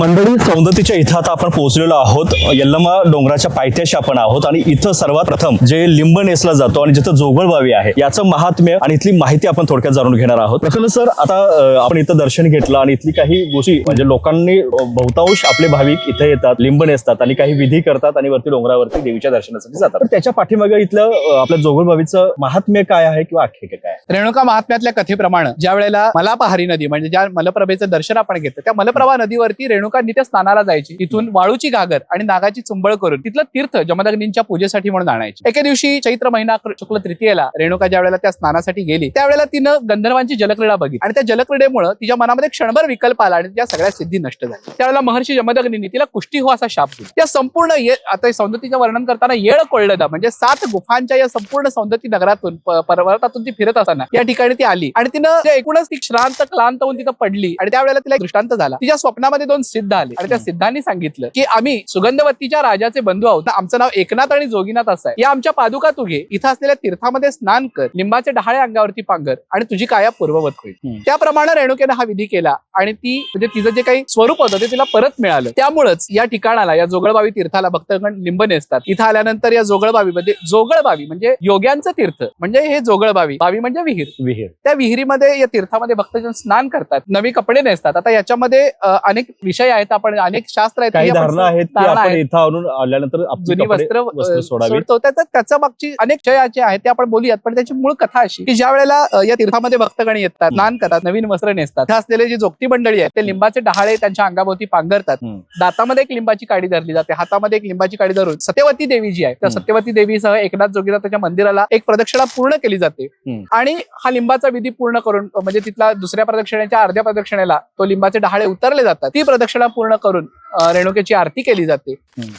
मंडळी सौंदतीच्या इथं आता आपण पोहोचलेलो आहोत. यल्लमा डोंगराच्या पायथ्याशी आपण आहोत आणि इथं सर्वात प्रथम जे लिंब नेसला जातो आणि जिथं जोगळबावी आहे याचं महात्म्य आणि इथली माहिती आपण थोडक्यात जाणून घेणार आहोत. प्रथम सर आता आपण इथं दर्शन घेतलं आणि इथली काही गोष्टी म्हणजे लोकांनी बहुतांश आपले भाविक इथे येतात लिंब नेसतात आणि काही विधी करतात आणि वरती डोंगरावरती देवीच्या दर्शनासाठी जातात. तर त्याच्या पाठीमागे इथलं आपल्या जोगळबावीचं महात्म्य काय आहे किंवा आख्यायिका काय रेणुका महात्म्यातल्या कथेप्रमाणे ज्या वेळेला मलापहारी नदी म्हणजे ज्या मलप्रभेचं दर्शन आपण घेतो त्या मलप्रभा नदीवरती रेणुका नित्य स्नानाला जायची. तिथून वाळूची घागर आणि नागाची चुंबळ करून तिथलं तीर्थ जमदग्नींच्या पूजेसाठी म्हणून आणायची. एके दिवशी चैत्र महिना शुक्ल तृतीयेला रेणुका ज्या वेळेला त्या स्नानासाठी गेली त्यावेळेला तिनं गंधर्वांची जलक्रीडा बघितली. आणि त्या जलक्रीडेमुळे तिच्या मनामध्ये क्षणभर विकल्प आला आणि त्या सगळ्या सिद्धी नष्ट झाल्या. त्यावेळेला महर्षी जमदग्नींनी तिला कुष्टी हो असा शाप दिला. त्या संपूर्ण आता सौंदतीचं वर्णन करताना येळ कोळलं म्हणजे सात गुफांच्या या संपूर्ण सौंदती नगरातून पर्वतातून ती फिरत असताना या ठिकाणी ती आली. आणि तिनं एकूणच ती श्रांत क्लांत होऊन तिथं पडली आणि त्यावेळेला तिला दृष्टांत झाला. तिच्या स्वप्नामध्ये दोन सिद्ध आले. आणि त्या सिद्धांनी सांगितलं की आम्ही सुगंधवतीच्या राजाचे बंधू आहोत. आमचं नाव एकनाथ आणि जोगीनाथ असं आहे. या आमच्या पादुका तू घे. इथं असलेल्या तीर्थामध्ये स्नान कर. लिंबाचे डहाळे अंगावरती पांगर आणि तुझी काया पूर्ववत होईल. त्याप्रमाणे रेणुकेनं हा विधी केला. आणि ती म्हणजे तिचं जे काही स्वरूप होतं ते तिला परत मिळालं. त्यामुळेच या ठिकाणाला या जोगळबावी तीर्थाला भक्तगण लिंब नेसतात. इथं आल्यानंतर या जोगळबावीमध्ये जोगळबावी म्हणजे योग्यांचं तीर्थ. म्हणजे हे जोगळबावी बावी म्हणजे विहीर. विहीर. त्या विहिरीमध्ये या तीर्थामध्ये भक्तजन स्नान करतात. नवी कपडे नेसतात. आता याच्यामध्ये अनेक विषय आहेत आपण अनेक शास्त्र आहेत काही धारणा आहेत की धारणा आपण आहेत. इथं आणून आल्यानंतर आपली जुनी कपडे- वस्त्र सोडावी सोडतो. त्याच्या मागची अनेक विषय जे आहेत ते आपण बोलूयात. पण त्याची मूळ कथा अशी की ज्या वेळेला अ, या तीर्थामध्ये भक्तगण येतात स्नान करतात नवीन वस्त्र नेसतात तिथे असलेले जे जोगती मंडळी आहेत ते लिंबाचे डहाळे त्यांच्या अंगाभोवती पांघरतात. हम्म. दातामध्ये एक लिंबाची काडी धरली जाते. हातामध्ये एक लिंबाची काडी धरून सत्यवती देवी जी आहे त्या हम्म. सत्यवती देवीसह एकनाथ जोगीनाथाच्या मंदिराला एक प्रदक्षिणा पूर्ण केली जाते. हम्म. आणि हा लिंबाचा विधी पूर्ण करून म्हणजे तिथला दुसऱ्या प्रदक्षिणेच्या अर्ध्या प्रदक्षिणेला तो लिंबाचे डहाळे उतरले जातात. ती प्रदक्षिणा पूर्ण करून रेणुकेची आरती केली जाते.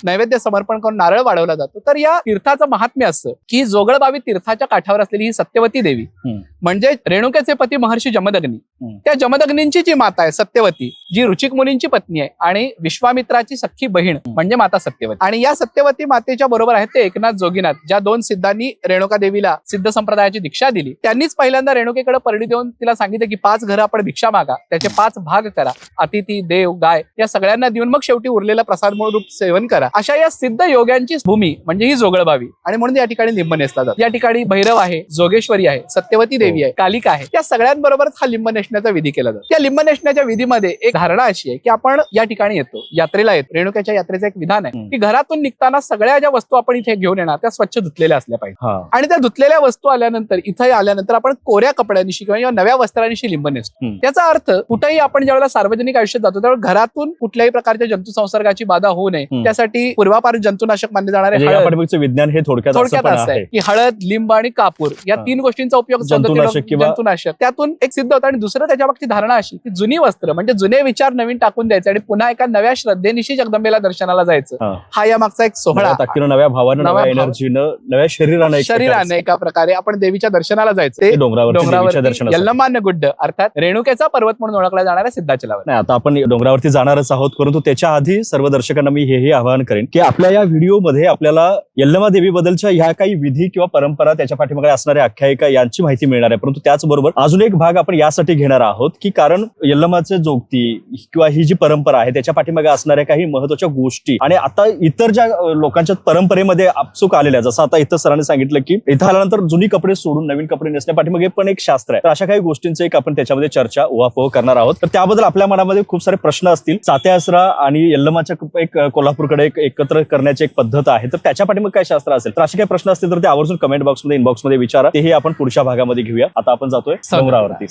नैवेद्य समर्पण करून नारळ वाढवला जातो तर या तीर्थाचं महात्म्य असं की जोगळबावी तीर्थाच्या काठावर असलेली ही सत्यवती देवी. म्हणजे रेणुकेचे पती महर्षी जमदग्नी. त्या जमदग्नींची जी माता आहे सत्यवती जी रुचिक मुनींची पत्नी आहे आणि विश्वामित्राची सख्खी बहीण म्हणजे माता सत्यवती. आणि या सत्यवती मातेच्या बरोबर आहेत ते एकनाथ जोगीनाथ ज्या दोन सिद्धांनी रेणुका देवीला सिद्ध संप्रदायाची दीक्षा दिली. त्यांनीच पहिल्यांदा रेणुकेकडे परडी देऊन तिला सांगितलं की पाच घरं आपण भिक्षा मागा त्याचे पाच भाग करा. अतिथी देव गाय या सगळ्यांना देऊन मग शेवटी उरलेला प्रसाद म्हणून रूप सेवन करा. अशा या सिद्ध योग्यांची भूमी म्हणजे ही जोगळबावी. आणि म्हणून या ठिकाणी नेसला जातो. या ठिकाणी भैरव आहे जोगेश्वरी आहे सत्यवती देवी आहे कालिका आहे. या सगळ्यांबरोबरच हा लिंब नेसण्याचा विधी केला जातो. या लिंब नेसण्याच्या विधीमध्ये एक धारणा अशी आहे की आपण या ठिकाणी येतो यात्रेला येतो. रेणुक्याच्या यात्रेचं एक विधान आहे. की घरातून निघताना सगळ्या ज्या वस्तू आपण इथे घेऊन येणार त्या स्वच्छ धुतलेल्या असल्या पाहिजे. आणि त्या धुतलेल्या वस्तू आल्यानंतर इथे आल्यानंतर आपण कोऱ्या कपड्यांशी किंवा नव्या वस्त्रांशी लिंब नेसतो. त्याचा अर्थ कुठेही आपण ज्यावेळेला सार्वजनिक आयुष्यात जातो त्यावेळेला घरातून कुठल्याही प्रकारच्या जंतू संसर्गाची बाधा होऊ नये. त्यासाठी पूर्वापार जंतुनाशक मानले जाणारे म्हणजे विज्ञान हे थोडक्यात असं थोडक्यात पण असं आहे आहे. की हळद लिंब आणि कापूर या. तीन गोष्टींचा उपयोग जंतुनाशक सौंदर्य- किंवा- जंतुनाशक. त्यातून एक सिद्ध होतं. आणि दुसरं त्याच्या मागची धारणा अशी की जुनी वस्त्र म्हणजे जुने विचार नवीन टाकून द्यायचे आणि पुन्हा एका नव्या श्रद्धेनिशी जगदंबेला दर्शनाला जायचं. हा. या मागचा एक सोहळा. नव्या भावानं नव्या एनर्जीनं नव्या शरीरानं एक शरीराने एका प्रकारे आपण देवीच्या दर्शनाला जायचं. डोंगरावर दर्शनासाठी. यल्लमान्य गुड्ड अर्थात रेणुकेचा पर्वत म्हणून ओळखला जाणाऱ्या सिद्धाचलावर नाही आता आपण डोंगरावरती जाणारच आहोत परंतु त्याच्या आधी सर्व दर्शकांना मी हेही आवाहन करेन की आपल्या या व्हिडिओमध्ये आपल्याला यल्लमा देवी बद्दलच्या ह्या काही विधी किंवा परंपरा त्याच्या पाठीमागे असणाऱ्या आख्यायिका यांची माहिती मिळणार आहे. परंतु त्याचबरोबर अजून एक भाग आपण यासाठी घेणार आहोत की कारण यल्लमाचे जोगती किंवा ही जी परंपरा आहे त्याच्या पाठीमागे असणाऱ्या काही महत्त्वाच्या गोष्टी आणि आता इतर ज्या लोकांच्या परंपरेमध्ये आपसूक आलेल्या जसं आता इथं सरांनी सांगितलं की इथं आल्यानंतर जुनी कपडे सोडून नवीन कपडे नेसण्या पाठीमागे पण एक शास्त्र आहे. तर अशा काही गोष्टींचं एक आपण त्याच्यामध्ये चर्चा उहापोह करणार आहोत. तर त्याबद्दल आपल्या मनामध्ये खूप सारे प्रश्न असतील. सात्यासरा आणि यल्लमाच्या एक कोल्हापूरकडे एक एकत्र करण्याची एक पद्धत आहे. तर त्याच्या पाठीमागे काय शास्त्र असेल? तर असे काही प्रश्न असतील तर ते आवर्जून कमेंट बॉक्समध्ये इनबॉक्समध्ये विचारा. तेही आपण पुढच्या भागामध्ये घेऊया आता आपण जातोय डोंगरावरती.